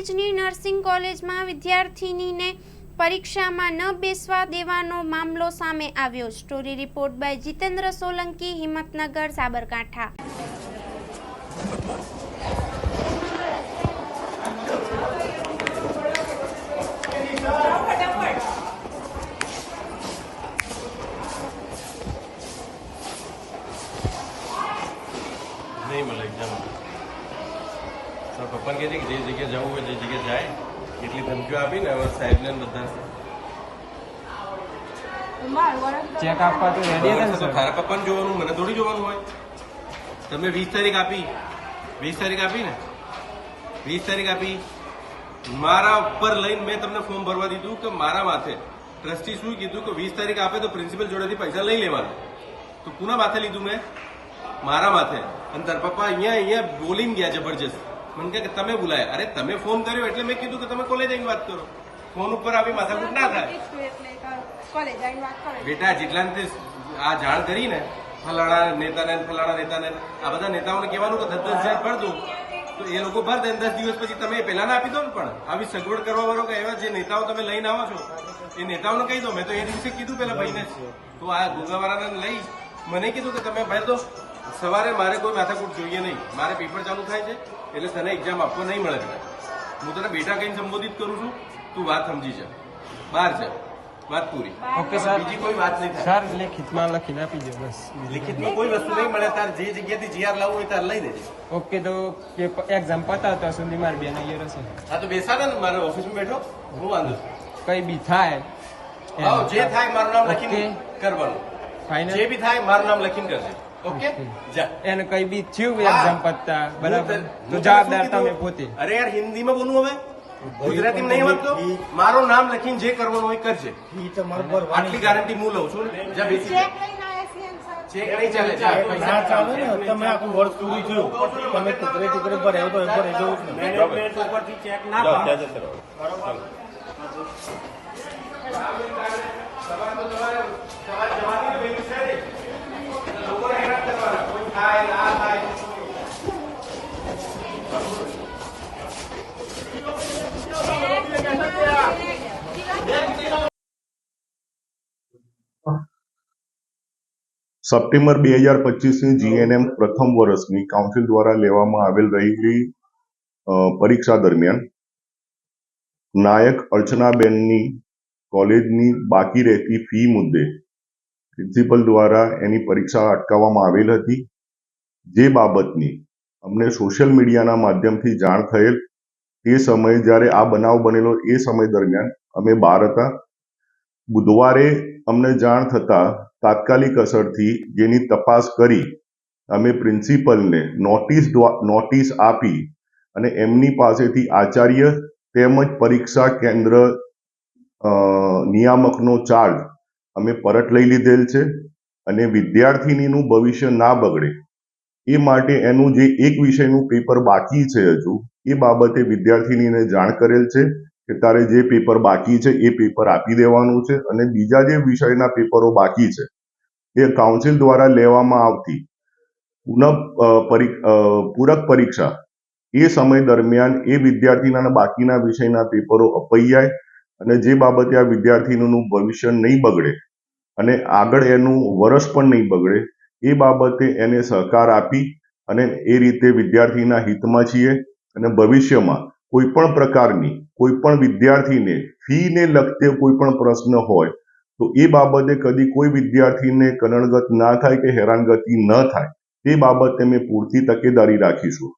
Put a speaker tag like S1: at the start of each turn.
S1: પ્રેસ્ટીજની nursing કોલેજમાં વિદ્યાર્થિનીને પરીક્ષામાં ન બેસવા દેવાનો મામલો સામે આવ્યો. Story report by Jitendra Solanki, Himmatnagar, Sabarkantha.
S2: નહીં મળે એક્ઝામ તો પપ્પાને કહે છે કે જે જગ્યાએ જવું હોય જે જગ્યાએ જાય. એટલી ધમકીઓ આપીને હવે સાહેબને બધા
S3: ચેક આપવા તો રેડી
S2: તો
S3: સર
S2: તારા પપ્પાને જોવાનું મને થોડી જોવાનું હોય. તમે વીસ તારીખ આપી. વીસ તારીખ આપી ને? વીસ તારીખ આપી. મારા ઉપર લઈને મેં તમને ફોર્મ ભરવા દીધું કે મારા માથે. ટ્રસ્ટી શું કીધું કે વીસ તારીખ આપે તો પ્રિન્સિપલ જોડેથી પૈસા લઈ લેવાના. તો કુના માથે લીધું મેં? મારા માથે. અને તાર પપ્પા અહીંયા અહીંયા બોલીને ગયા જબરજસ્ત. મને કહે કે તમે બોલાયા. અરે, તમે ફોન કર્યો એટલે મેં કીધું કે તમે કોલેજ આવીને વાત કરો. ફોન ઉપર આવી માથાકૂટ ના થાય. બેટા, જેટલા આ જાણ કરીને ફલાણા નેતાને ફલાણા નેતાને આ બધા નેતાઓને કહેવાનું કે દસ દસ હજાર ભર દો. તો એ લોકો ભર દે દસ દિવસ પછી તમે પહેલા ના આપી દો ને પણ. આવી સગવડ કરવા વાળો કે એવા જે નેતાઓ તમે લઈને આવો છો, એ નેતાઓને કહી દો. મેં તો એ દિવસે કીધું પેલા ભાઈને. તો આ ગુગાવાળાને લઈ મને કીધું કે તમે ભર દો. સવારે મારે કોઈ માથાકૂટ જોઈએ નહીં. મારે પેપર ચાલુ થાય છે એટલે તને એક્ઝામ આપવા નહીં મળે હું તને બેટા કહીને સંબોધિત કરું છું તું વાત સમજી જા. બહાર જા. વાત પૂરી.
S3: Okay sir.
S2: બીજી કોઈ વાત નહીં
S3: સર લેખિતમાં લખીને આપી દે બસ.
S2: લેખિતમાં કોઈ વસ્તુ નહીં મળે તાર જે જગ્યાથી જીઆર લાવવું હોય તાર લઈ દેજે.
S3: ઓકે તો એક્ઝામ પતાવતા સુધી મારી બેન અહીંયા રહેશે
S2: હા તો બેસાડે ને મારે ઓફિસમાં બેઠો. હું વાંધો છું.
S3: કઈ બી થાય
S2: જે થાય મારું નામ લખીને કરવાનું.
S3: ફાઇનલ
S2: જે બી થાય મારું નામ લખીને કરજે. Okay
S3: okay.
S2: જા
S3: એને કઈ બી થયું એક્ઝામ પતતા બરાબર
S2: હું તને-
S3: તો
S2: હું તને
S3: જવાબદાર
S2: શું કીધું?
S3: તમે પોતે.
S2: અરે યાર હિન્દીમાં બોલું હવે? ગુજરાતીમાં નહીં વાંચતો મારું નામ લખીને જે કરવાનું હોય કરજે. આટલી ગેરંટી હું લઉં છું. ને જા બેસી જા. ચેક નહીં ચાલે જા, પૈસા
S4: ના ચાલે ને તમે આખું વર્ષ પૂરું થયું તમે ટુકડે ટુકડે ભરાયો તો એ ભરાઈ જવું જ ને
S5: મેનેજમેન્ટ ઉપરથી ચેક ના પાડે.
S6: સપ્ટેમ્બર બે હજાર પચીસની જીએનએમ પ્રથમ વર્ષની કાઉન્સિલ દ્વારા લેવામાં આવેલ રહેલી પરીક્ષા દરમિયાન નાયક અર્ચનાબેનની કોલેજની બાકી રહેતી ફી મુદ્દે પ્રિન્સિપલ દ્વારા એની પરીક્ષા અટકાવવામાં આવેલ હતી. જે બાબતની અમને સોશિયલ મીડિયાના માધ્યમથી જાણ થયેલ તે સમયે જ્યારે આ બનાવ બનેલો એ સમય દરમિયાન અમે બહાર હતા. બુધવારે અમને જાણ થતા તાત્કાલિક અસરથી જેની તપાસ કરી અમે પ્રિન્સિપલને નોટિસ નોટિસ આપી અને એમની પાસેથી આચાર્ય તેમજ પરીક્ષા કેન્દ્ર નિયામકનો ચાર્જ અમે પરત લઈ લીધેલ છે અને વિદ્યાર્થિનીનું ભવિષ્ય ના બગડે. એ માટે એનું જે એક વિષયનું પેપર બાકી છે હજુ, એ બાબતે વિદ્યાર્થિનીને જાણ કરેલ છે. કે તારે જે પેપર બાકી છે એ પેપર આપી દેવાનું છે અને બીજા જે વિષયના પેપરો બાકી છે, એ કાઉન્સિલ દ્વારા લેવામાં આવતી પુનઃ પૂરક પરીક્ષા, એ સમય દરમિયાન એ વિદ્યાર્થીના બાકીના વિષયના પેપરો અપાઈ જાય અને જે બાબતે આ વિદ્યાર્થીનું ભવિષ્ય નહીં બગડે અને આગળ એનું વર્ષ પણ નહીં બગડે, એ બાબતે એને સહકાર આપી અને એ રીતે વિદ્યાર્થીના હિતમાં છીએ અને ભવિષ્યમાં કોઈ પણ પ્રકારની કોઈ પણ વિદ્યાર્થીને ફીને લગતે કોઈ પણ પ્રશ્ન હોય, તો એ બાબતે કદી કોઈ વિદ્યાર્થીને કનડગત ના થાય કે હેરાનગતિ ન થાય, તે બાબતે અમે પૂરતી તકેદારી રાખીશું.